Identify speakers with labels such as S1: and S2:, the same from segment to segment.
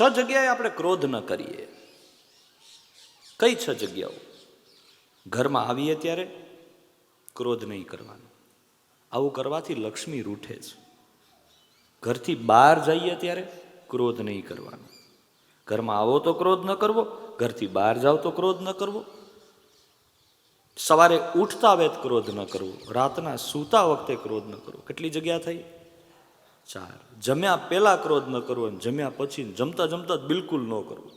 S1: છ જગ્યાએ આપણે ક્રોધ ન કરીએ. કઈ છ જગ્યાઓ? ઘરમાં આવીએ ત્યારે ક્રોધ નહીં કરવાનો. આવું કરવાથી લક્ષ્મી રૂઠે છે. ઘરથી બહાર જઈએ ત્યારે ક્રોધ નહીં કરવાનો. ઘરમાં આવો તો ક્રોધ ન કરવો, ઘરથી બહાર જાઓ તો ક્રોધ ન કરવો. સવારે ઉઠતા વેત ક્રોધ ન કરવો, રાતના સૂતા વખતે ક્રોધ ન કરવો. કેટલી જગ્યા થઈ? ચાર. જમ્યા પહેલા ક્રોધ ન કરવો જમ્યા પછી જમતા જમતા બિલકુલ ન કરવો.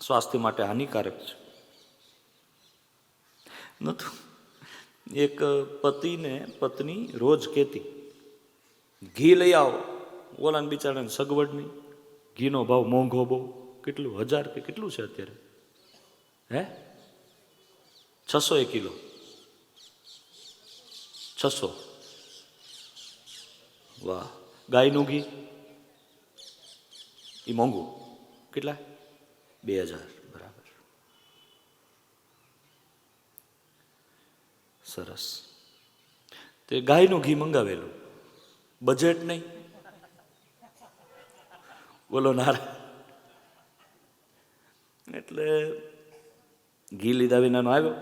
S1: સ્વાસ્થ્ય માટે હાનિકારક છે. નતું એક પતિને પત્ની રોજ કહેતી, ઘી લઈ આવો. ઓલાને બિચારાને સગવડ નહીં. ઘીનો ભાવ મોંઘો બહુ. કેટલું? હજાર કે કેટલું છે અત્યારે? હે? છસો એ કિલો. છસો. વાહ. ગાયનું ઘી? એ મોંઘું. કેટલા? બે હજાર. બરાબર. સરસ. તે ગાયનું ઘી મંગાવેલું. બજેટ નહીં? બોલો નારા. એટલે ઘી લીધા વિનાનો આવ્યો.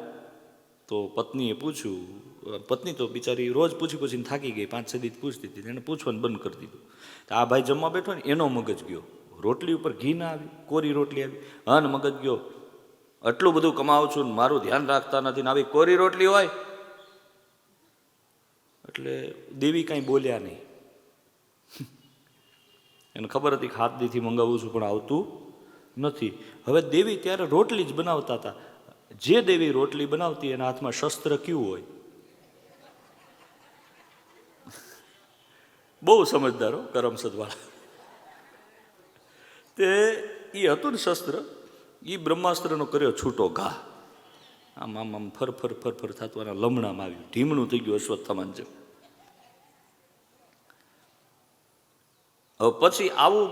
S1: તો પત્નીએ પૂછ્યું પત્ની તો બિચારી રોજ પૂછી પૂછીને થાકી ગઈ, પાંચ સદી પૂછતી હતી, એને પૂછવાનું બંધ કરી દીધું. તો આ ભાઈ જમવા બેઠો ને, એનો મગજ ગયો. રોટલી ઉપર ઘી ના આવી, કોરી રોટલી આવી. હન મગજ ગયો. આટલું બધું કમાવું છું ને મારું ધ્યાન રાખતા નથી ને આવી કોરી રોટલી હોય? એટલે દેવી કાંઈ બોલ્યા નહીં. એને ખબર હતી કે હાથ મંગાવું છું, પણ આવતું નથી. હવે દેવી ત્યારે રોટલી જ બનાવતા હતા. જે દેવી રોટલી બનાવતી એના હાથમાં શસ્ત્ર કયું હોય? બહુ સમજદારો કરમસદવાળા તે એ હતું ને શસ્ત્ર એ બ્રહ્માસ્ત્રનો કર્યો છૂટો ઘા આમ આમ આમ ફર ફર ફર ફર થતું એના લમણામાં આવ્યું ઢીમણું થઈ ગયું અશ્વત્થામાન જેમ હવે પછી આવું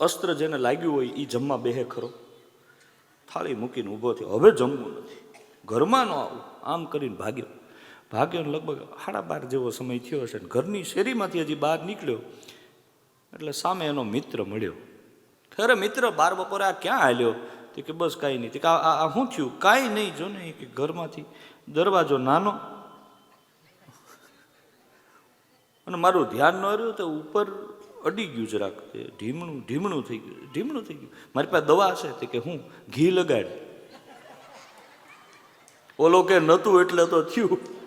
S1: અસ્ત્ર જેને લાગ્યું હોય એ જમવા બેહે ખરો થાળી મૂકીને ઊભો થયો હવે જમવું નથી ઘરમાં ન આવું આમ કરીને ભાગ્યો ભાગ્યો લગભગ સાડા બાર જેવો સમય થયો હશે ઘરની શેરીમાંથી હજી બહાર નીકળ્યો. એટલે સામે એનો મિત્ર મળ્યો. ખરે મિત્ર, બાર બપોરે આ ક્યાં હાલ્યો? તે કે બસ કાંઈ નહીં. તે કે આ શું થયું? કાંઈ નહીં, જો ને કે ઘરમાંથી દરવાજો નાનો અને મારું ધ્યાન ન રહ્યું તો ઉપર અડી ગયું જરાક. ઢીમણું ઢીમણું થઈ ગયું, ઢીમણું થઈ ગયું. મારી પાસે દવા છે તે કે હું ઘી લગાડ. ઓલો કે નહોતું એટલે તો થયું.